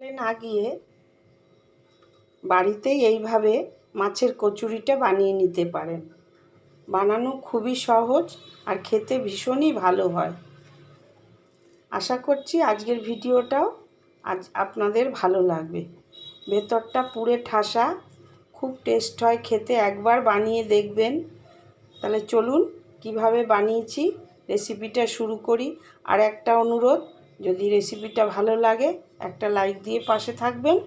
না গিয়ে বাড়িতেই এইভাবে মাছের কচুরিটা বানিয়ে নিতে পারেন। বানানো খুবই সহজ আর খেতে ভীষণই ভালো হয়। আশা করছি আজকের ভিডিওটাও আজ আপনাদের ভালো লাগবে। ভেতরটা পুরে ঠাসা, খুব টেস্ট হয় খেতে। একবার বানিয়ে দেখবেন। তাহলে চলুন কীভাবে বানিয়েছি, রেসিপিটা শুরু করি। আর একটা অনুরোধ, যদি রেসিপিটা ভালো লাগে একটা লাইক দিয়ে পাশে থাকবেন।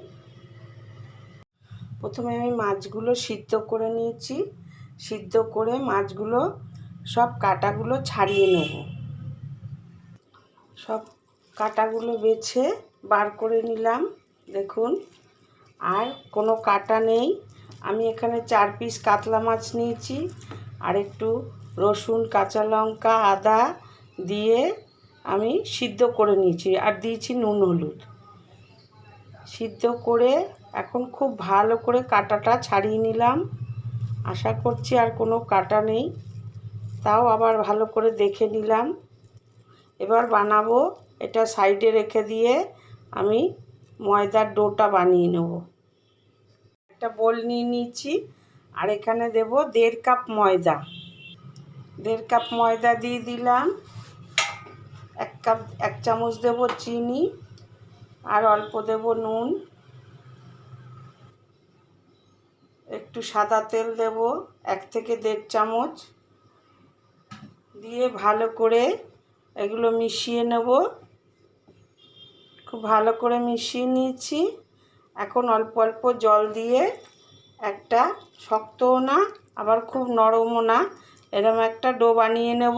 প্রথমে আমি মাছগুলো সিদ্ধ করে নিয়েছি। সিদ্ধ করে মাছগুলো, সব কাটাগুলো ছাড়িয়ে নেব। সব কাটাগুলো বেছে বার করে নিলাম, দেখুন। আর কোনো কাটা নেই। আমি এখানে চার পিস কাতলা মাছ নিয়েছি। আর একটু রসুন, কাঁচা লঙ্কা, আদা দিয়ে আমি সিদ্ধ করে নিয়েছি। আর দিয়েছি নুন, হলুদ। সিদ্ধ করে এখন খুব ভালো করে কাটাটা ছাড়িয়ে নিলাম। আশা করছি আর কোনো কাটা নেই। তাও আবার ভালো করে দেখে নিলাম। এবার বানাবো। এটা সাইডে রেখে দিয়ে আমি ময়দার ডোটা বানিয়ে নেব। একটা বোল নিয়ে নিচ্ছি আর এখানে দেব দেড় কাপ ময়দা। দেড় কাপ ময়দা দিয়ে দিলাম। এক কাপ, এক চামচ দেব চিনি। আর অল্প দেব নুন। একটু সাদা তেল দেব, এক থেকে দেড় চামচ। দিয়ে ভালো করে এগুলো মিশিয়ে নেব। খুব ভালো করে মিশিয়ে নিয়েছি। এখন অল্প অল্প জল দিয়ে একটা শক্তও না, আবার খুব নরমও না, এরম একটা ডো বানিয়ে নেব।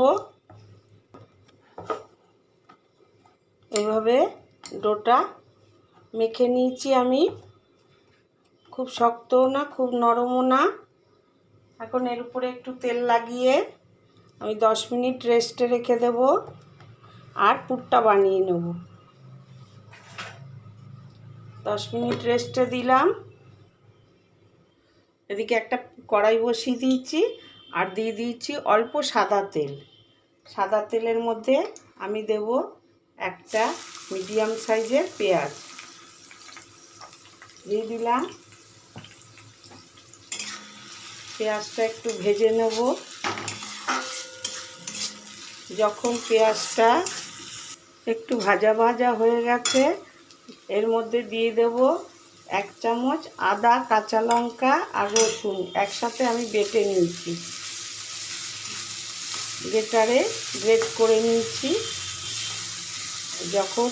এইভাবে ডোটা মেখে নিয়েছি আমি। খুব শক্তও না, খুব নরমও না। এখন এর উপরে একটু তেল লাগিয়ে আমি দশ মিনিট রেস্টে রেখে দেব আর পুরটা বানিয়ে নেব। দশ মিনিট রেস্টে দিলাম। এদিকে একটা কড়াই বসিয়ে দিয়েছি আর দিয়ে দিয়েছি অল্প সাদা তেল। সাদা তেলের মধ্যে আমি দেব একটা মিডিয়াম সাইজের পেঁয়াজ। দিয়ে দিলাম। পেঁয়াজটা একটু ভেজে নেব। যখন পেঁয়াজটা একটু ভাজা ভাজা হয়ে গেছে, এর মধ্যে দিয়ে দেব এক চামচ আদা, কাঁচা লঙ্কা আর রসুন একসাথে আমি বেটে নিয়েছি। বেটারে গ্রেট করে নিয়েছি। যখন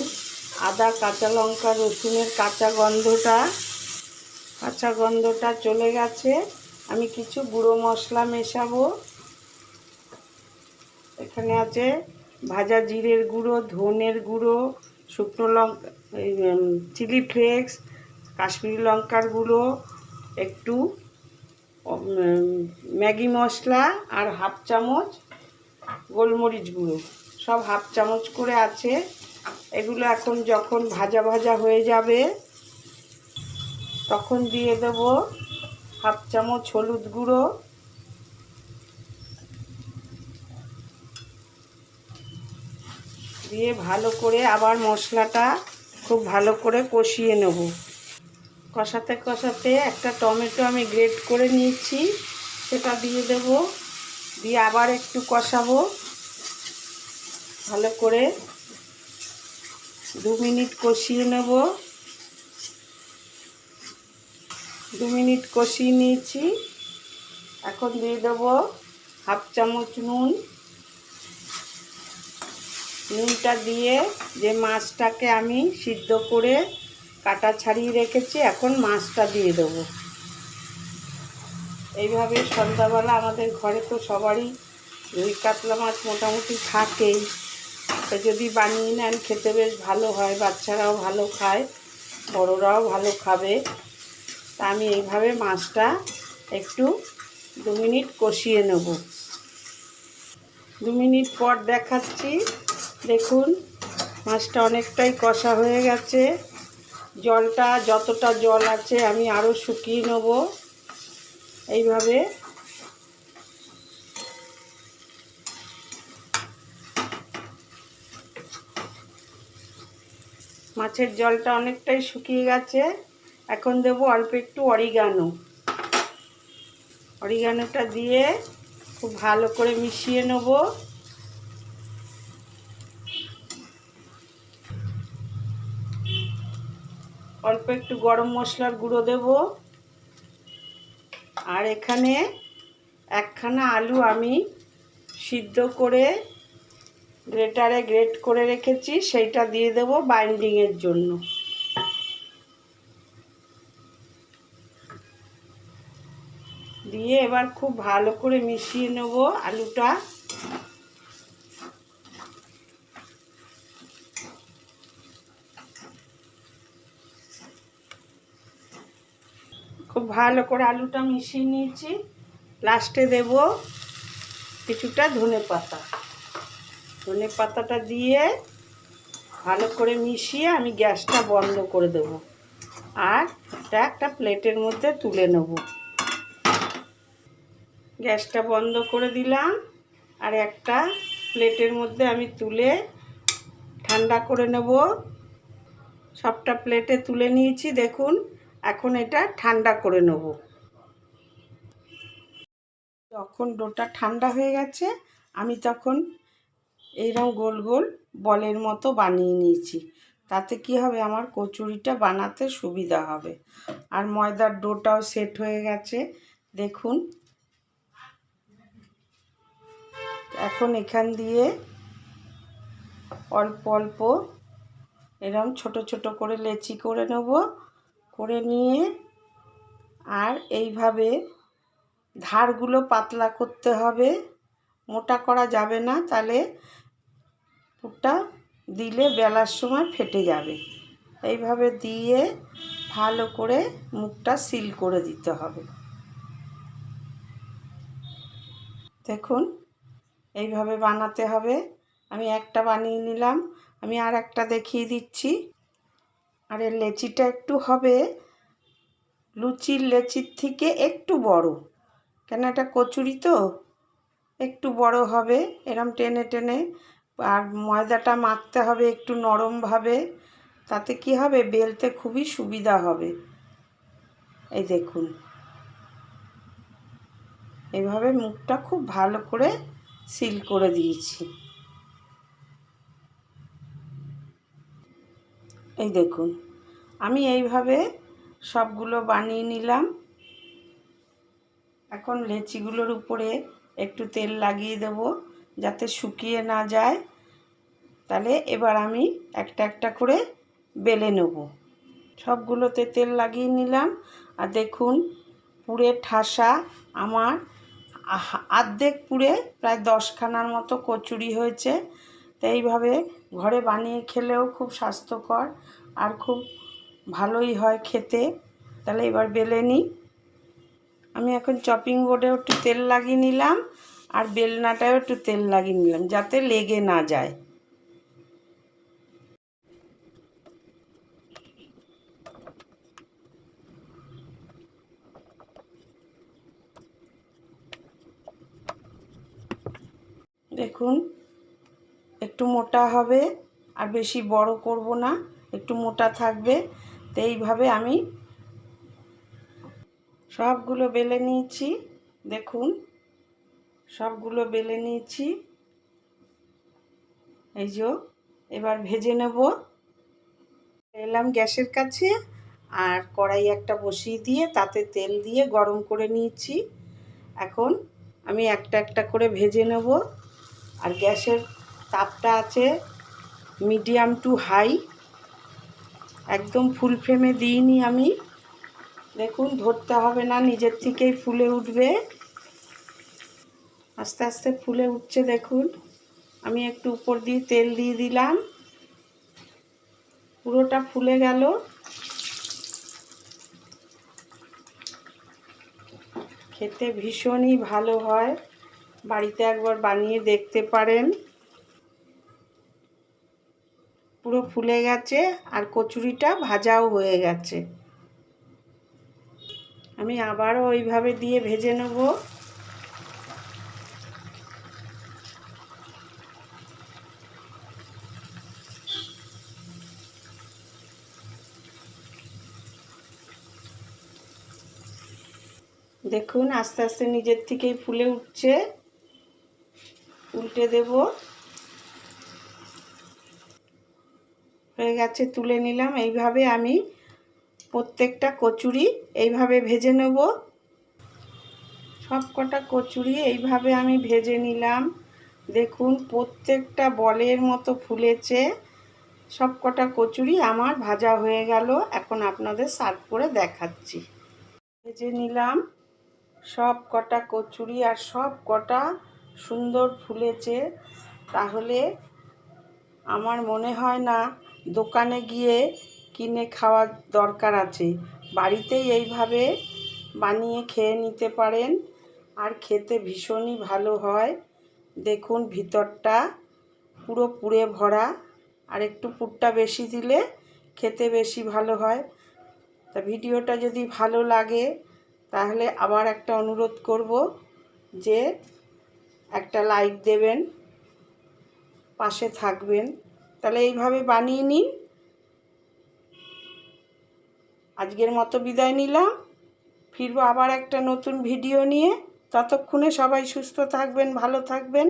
আদা, কাঁচা লঙ্কা, রসুনের কাঁচা গন্ধটা কাঁচা গন্ধটা চলে গেছে, আমি কিছু গুঁড়ো মশলা মেশাবো। এখানে আছে ভাজা জিরের গুঁড়ো, ধনের গুঁড়ো, শুকনো লঙ্কা চিলি ফ্লেক্স, কাশ্মীরি লঙ্কার গুঁড়ো, একটু ম্যাগি মশলা আর হাফ চামচ গোলমরিচ গুঁড়ো। সব হাফ চামচ করে আছে। এগুলো এখন যখন ভাজা ভাজা হয়ে যাবে, তখন দিয়ে দেব হাফ চামচ হলুদ গুঁড়ো। দিয়ে ভালো করে আবার মশলাটা খুব ভালো করে কষিয়ে নেব। কষাতে কষাতে একটা টমেটো আমি গ্রেট করে নিয়েছি, সেটা দিয়ে দেব। দিয়ে আবার একটু কষাবো। ভালো করে দু মিনিট কষিয়ে নেব। দু মিনিট কষিয়ে নিয়েছি। এখন দিয়ে দেবো হাফ চামচ নুন। নুনটা দিয়ে যে মাছটাকে আমি সিদ্ধ করে কাটা ছাড়িয়ে রেখেছি, এখন মাছটা দিয়ে দেবো। এইভাবে সন্ধ্যাবেলা আমাদের ঘরে তো সবারই রুই কাতলা মাছ মোটামুটি থাকেই। তো যদি বানিয়ে নেন, খেতে বেশ ভালো হয়, বাচ্চারাও ভালো খায়, বড়োরাও ভালো খাবে। তা আমি এইভাবে মাছটা একটু দু মিনিট কষিয়ে নেব। দু মিনিট পর দেখাচ্ছি। দেখুন, মাছটা অনেকটাই কষা হয়ে গেছে। জলটা, যতটা জল আছে, আমি আরও শুকিয়ে নেব। এইভাবে মাছের জলটা অনেকটাই শুকিয়ে গেছে। এখন দেব অল্প একটু অরিগানো। অরিগানোটা দিয়ে খুব ভালো করে মিশিয়ে নেব। অল্প একটু গরম মশলার গুঁড়ো দেব। আর এখানে একখানা আলু আমি সিদ্ধ করে গ্রেটারে গ্রেট করে রেখেছি, সেইটা দিয়ে দেব বাইন্ডিংয়ের জন্য। দিয়ে এবার খুব ভালো করে মিশিয়ে নেব আলুটা। খুব ভালো করে আলুটা মিশিয়ে নিয়েছি। লাস্টে দেব কিছুটা ধনে পাতা ধনে পাতাটা দিয়ে ভালো করে মিশিয়ে আমি গ্যাসটা বন্ধ করে দেব। আর এটা একটা প্লেটের মধ্যে তুলে নেব। গ্যাসটা বন্ধ করে দিলাম। আর একটা প্লেটের মধ্যে আমি তুলে ঠান্ডা করে নেব। সবটা প্লেটে তুলে নিয়েছি, দেখুন। এখন এটা ঠান্ডা করে নেব। যখন ডোটা ঠান্ডা হয়ে গেছে, আমি তখন এইরকম গোল গোল বলের মতো বানিয়ে নিয়েছি। তাতে কি হবে? আমার কচুরিটা বানাতে সুবিধা হবে। আর ময়দার ডোটাও সেট হয়ে গেছে। দেখুন। এখন এখান দিয়ে অল্প অল্প এরম ছোট ছোট করে লেচি করে নেব। করে নিয়ে আর এইভাবে ধারগুলো পাতলা করতে হবে। মোটা করা যাবে না। তাহলে পুরটা দিলে বেলার সময় ফেটে যাবে। এইভাবে দিয়ে ভালো করে মুখটা সিল করে দিতে হবে। দেখুন, এইভাবে বানাতে হবে। আমি একটা বানিয়ে নিলাম। আমি আর একটা দেখিয়ে দিচ্ছি। আর এর লেচিটা একটু হবে। লুচির লেচির থেকে একটু বড়। কেন, এটা কচুরি তো? একটু বড় হবে। এরম টেনে টেনে আর ময়দাটা মাখতে হবে একটু নরমভাবে, তাতে কি হবে? বেলতে খুবই সুবিধা হবে। এই দেখুন। এইভাবে মুখটা খুব ভালো করে সিল করে দিয়েছি। এই দেখুন। আমি এইভাবে সবগুলো বানিয়ে নিলাম। এখন লেচিগুলোর উপরে একটু তেল লাগিয়ে দেব যাতে শুকিয়ে না যায়। তাহলে এবার আমি একটা একটা করে বেলে নেব। সবগুলোতে তেল লাগিয়ে নিলাম। আর দেখুন, পুরে ঠাসা আমার আর্ধেক পুরে প্রায় দশখানার মতো কচুরি হয়েছে। তো এইভাবে ঘরে বানিয়ে খেলেও খুব স্বাস্থ্যকর আর খুব ভালোই হয় খেতে। তাহলে এবার বেলে নিই। আমি এখন চপিং বোর্ডেও একটু তেল লাগিয়ে নিলাম আর বেলনাটাও একটু তেল লাগিয়ে নিলাম যাতে লেগে না যায়। দেখুন, একটু মোটা হবে আর বেশি বড় করব না, একটু মোটা থাকবে। তো এইভাবে আমি সবগুলো বেলে নিয়েছি। দেখুন, সবগুলো বেলে নিয়েছি। এই যে, এবার ভেজে নেব। এলাম গ্যাসের কাছে আর কড়াই একটা বসিয়ে দিয়ে তাতে তেল দিয়ে গরম করে নিয়েছি। এখন আমি একটা একটা করে ভেজে নেব। আর গ্যাসের তাপটা আছে মিডিয়াম টু হাই। একদম ফুল ফ্লেমে দিইনি আমি। দেখুন, ধরতে হবে না, নিজের থেকেই ফুলে উঠবে। আস্তে আস্তে ফুলে উঠছে, দেখুন। আমি একটু উপর দিয়ে তেল দিয়ে দিলাম। পুরোটা ফুলে গেল। খেতে ভীষণই ভালো হয়। বাড়িতে একবার বানিয়ে দেখতে পারেন। পুরো ফুলে গেছে আর কচুরিটা ভাজাও হয়ে গেছে। আমি আবারও ওইভাবে দিয়ে ভেজে নেব। দেখুন আস্তে আস্তে নিজের থেকেই ফুলে উঠছে। উল্টে দেব। হয়ে গেছে, তুলে নিলাম। এইভাবে আমি প্রত্যেকটা কচুরি এইভাবে ভেজে নেব। সব কটা কচুরি এইভাবে আমি ভেজে নিলাম। দেখুন, প্রত্যেকটা বলের মতো ফুলেছে। সব কটা কচুরি আমার ভাজা হয়ে গেল। এখন আপনাদের সার্ভ করে দেখাচ্ছি। ভেজে নিলাম। সব কটা কচুরি আর সব কটা সুন্দর ফুলেছে, তাহলে আমার মনে হয় না দোকানে গিয়ে কিনে খাওয়ার দরকার আছে। বাড়িতেই এইভাবে বানিয়ে খেয়ে নিতে পারেন আর খেতে ভীষণই ভালো হয়। দেখুন ভিতরটা পুরো পুড়ে ভরা, আর একটু পুরটা বেশি দিলে খেতে বেশি ভালো হয়। তা ভিডিওটা যদি ভালো লাগে, তাহলে আবার একটা অনুরোধ করব যে একটা লাইক দেবেন, পাশে থাকবেন। তাহলে এইভাবে বানিয়ে নিন। আজকের মতো বিদায় নিলাম। ফিরবো আবার একটা নতুন ভিডিও নিয়ে। ততক্ষণে সবাই সুস্থ থাকবেন, ভালো থাকবেন।